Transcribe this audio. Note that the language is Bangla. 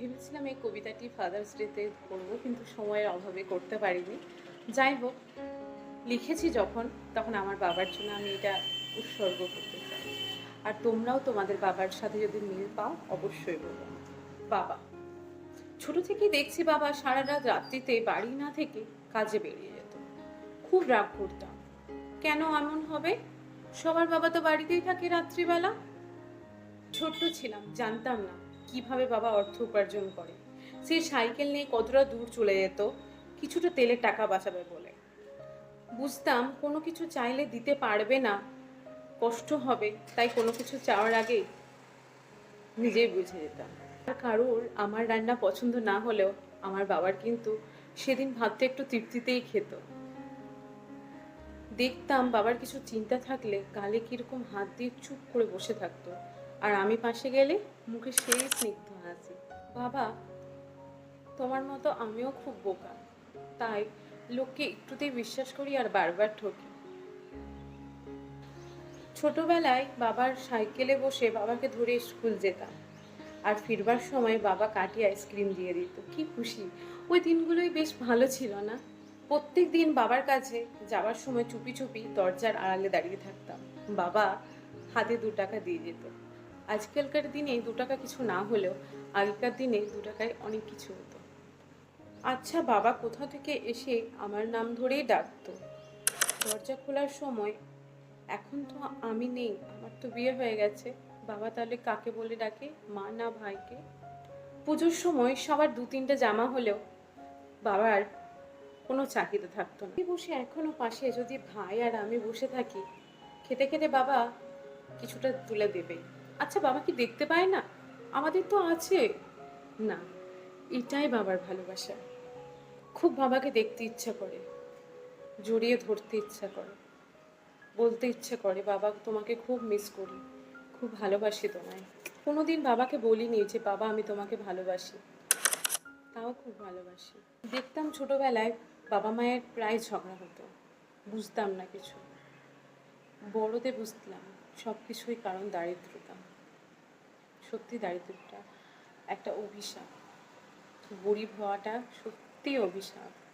ভেবেছিলাম এই কবিতাটি ফাদার্স ডেতে করব কিন্তু সময়ের অভাবে করতে পারিনি। যাই হোক, লিখেছি যখন, তখন আমার বাবার জন্য আমি এটা উৎসর্গ করতে চাই। আর তোমরাও তোমাদের বাবার সাথে যদি মিল পাও, অবশ্যই বলব বাবা, ছোট থেকেই দেখছি বাবা সারা রাত রাত্রিতে বাড়ি না থেকে কাজে বেরিয়ে যেত। খুব রাগ করতাম। কেন এমন হবে? সবার বাবা তো বাড়িতেই থাকে রাত্রিবেলা। ছোট্ট ছিলাম, জানতাম না। কীভাবে বাবা অর্থ উপার্জন করে? সে সাইকেল নিয়ে কতটা দূর চলে যেত, কিছুটা তেলের টাকা বাঁচাবে বলে। বুঝতাম কোনো কিছু চাইলে দিতে পারবে না, কষ্ট হবে, তাই কোনো কিছু চাওয়ার আগে নিজেই বুঝে যেতাম। আর কারোর আমার রান্না পছন্দ না হলেও আমার বাবার কিন্তু সেদিন ভাতটা একটু তৃপ্তিতেই খেত। দেখতাম বাবার কিছু চিন্তা থাকলে গালে কীরকম হাত দিয়ে চুপ করে বসে থাকতো। আর আমি পাশে গেলে মুখে সেই স্নিগ্ধ হাসি। বাবা, তোমার মতো আমিও খুব বোকা। তাই লোককে একটুতেই বিশ্বাস করি আর বারবার ঠকি। ছোটবেলায় বাবার সাইকেলে বসে বাবাকে ধরে স্কুল যেতাম। আর ফিরবার সময় বাবা কাটি আইসক্রিম দিয়ে দিত। কি খুশি। ওই দিনগুলোই বেশ ভালো ছিল না? প্রত্যেক দিন বাবার কাছে যাওয়ার সময় চুপি চুপি দরজার আড়ালে দাঁড়িয়ে থাকতাম। বাবা হাতে দু টাকা দিয়ে যেত। আজকালকার দিনে দু টাকা কিছু না হলেও আগেকার দিনে দু টাকায় অনেক কিছু হতো। আচ্ছা বাবা কোথা থেকে এসে আমার নাম ধরেই ডাকতো? দরজা খোলার সময়, এখন তো আমি নেই, আমার তো বিয়ে হয়ে গেছে, বাবা তাহলে কাকে বলে ডাকে? মা না ভাইকে? পুজোর সময় সবার দু তিনটে জামা হলেও বাবার কোনো চাহিদা থাকতো না। বসে এখনও পাশে, যদি ভাই আর আমি বসে থাকি, খেতে খেতে বাবা কিছুটা তুলে দেবে। আচ্ছা বাবা কি দেখতে পায় না? আমাদের তো আছে। না, এটাই বাবার ভালোবাসা। খুব বাবাকে দেখতে ইচ্ছা করে। জড়িয়ে ধরতে ইচ্ছা করে। বলতে ইচ্ছে করে, বাবা, তোমাকে খুব মিস করি। খুব ভালোবাসি তোমায়। কোনোদিন বাবাকে বলিনি যে, বাবা, আমি তোমাকে ভালোবাসি। তাও খুব ভালোবাসি। দেখতাম ছোটবেলায় বাবা মায়ের প্রায় ঝগড়া হতো। বুঝতাম না কিছু। বড়তে বুঝলাম সব কিছুই কারণ দারিদ্রতা সত্যি দারিদ্রটা একটা অভিশাপ। গরিব হওয়াটা সত্যি অভিশাপ।